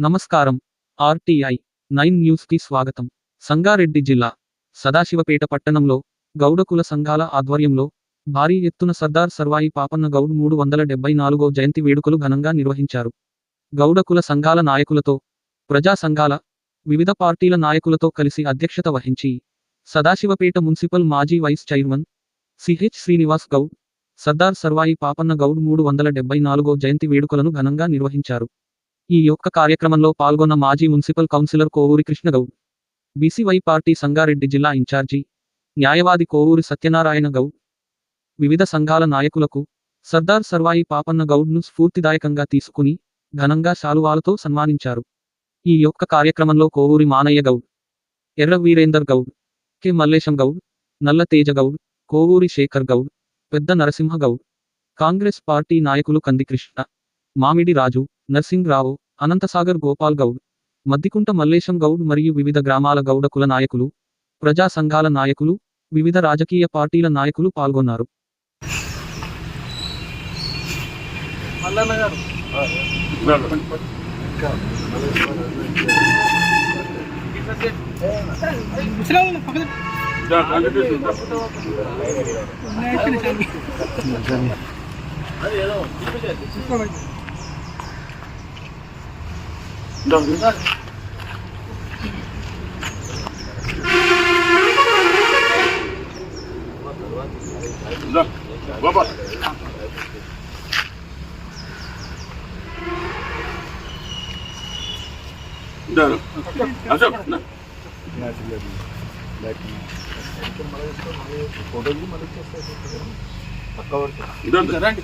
నమస్కారం. RTI nine న్యూస్కి స్వాగతం. సంగారెడ్డి జిల్లా సదాశివపేట పట్టణంలో గౌడకుల సంఘాల ఆధ్వర్యంలో భారీ ఎత్తున సర్దార్ సర్వాయి పాపన్న గౌడ్ మూడు వందల డెబ్బై నాలుగో జయంతి వేడుకలు ఘనంగా నిర్వహించారు. గౌడకుల సంఘాల నాయకులతో ప్రజా సంఘాల వివిధ పార్టీల నాయకులతో కలిసి అధ్యక్షత వహించి సదాశివపేట మున్సిపల్ మాజీ vice chairman CH Srinivas Goud Sardar Sarvai Papanna Goud మూడు వందల డెబ్బై నాలుగో జయంతి వేడుకలను ఘనంగా నిర్వహించారు. ఈ యొక్క కార్యక్రమంలో పాల్గొన్న మాజీ municipal councillor Kovuri Krishnagoud BCY party Sangareddy జిల్లా ఇన్ఛార్జి న్యాయవాది కోవూరి సత్యనారాయణ గౌడ్ వివిధ సంఘాల నాయకులకు సర్దార్ సర్వాయి పాపన్న గౌడ్ను స్ఫూర్తిదాయకంగా తీసుకుని ఘనంగా శాలువాలతో సన్మానించారు. ఈ యొక్క కార్యక్రమంలో కోవూరి మానయ్య గౌడ్ ఎర్ర వీరేందర్ గౌడ్ కె మల్లేశం గౌడ్ నల్ల తేజ గౌడ్ కోవూరి శేఖర్ గౌడ్ పెద్ద నరసింహ గౌడ్ కాంగ్రెస్ పార్టీ నాయకులు కందికృష్ణ మామిడి రాజు నర్సింగ్ రావు అనంతసాగర్ గోపాల్ గౌడ్ మద్దికుంట మల్లేశం గౌడ్ మరియు వివిధ గ్రామాల గౌడ కుల నాయకులు ప్రజా సంఘాల నాయకులు వివిధ రాజకీయ పార్టీల నాయకులు పాల్గొన్నారు. బాబా దాను అశోక్ నా. ఇదంతా. ఉమ్,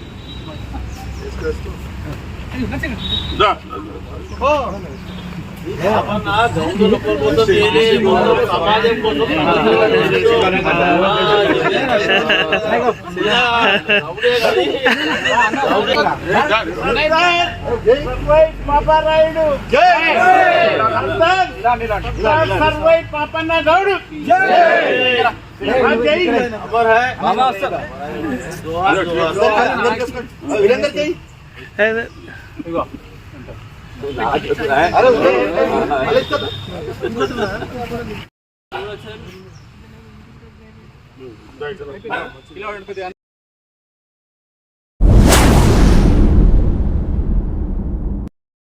Да. О. దా, దా. పాపన్న గౌడు దా, ఇక్కడ.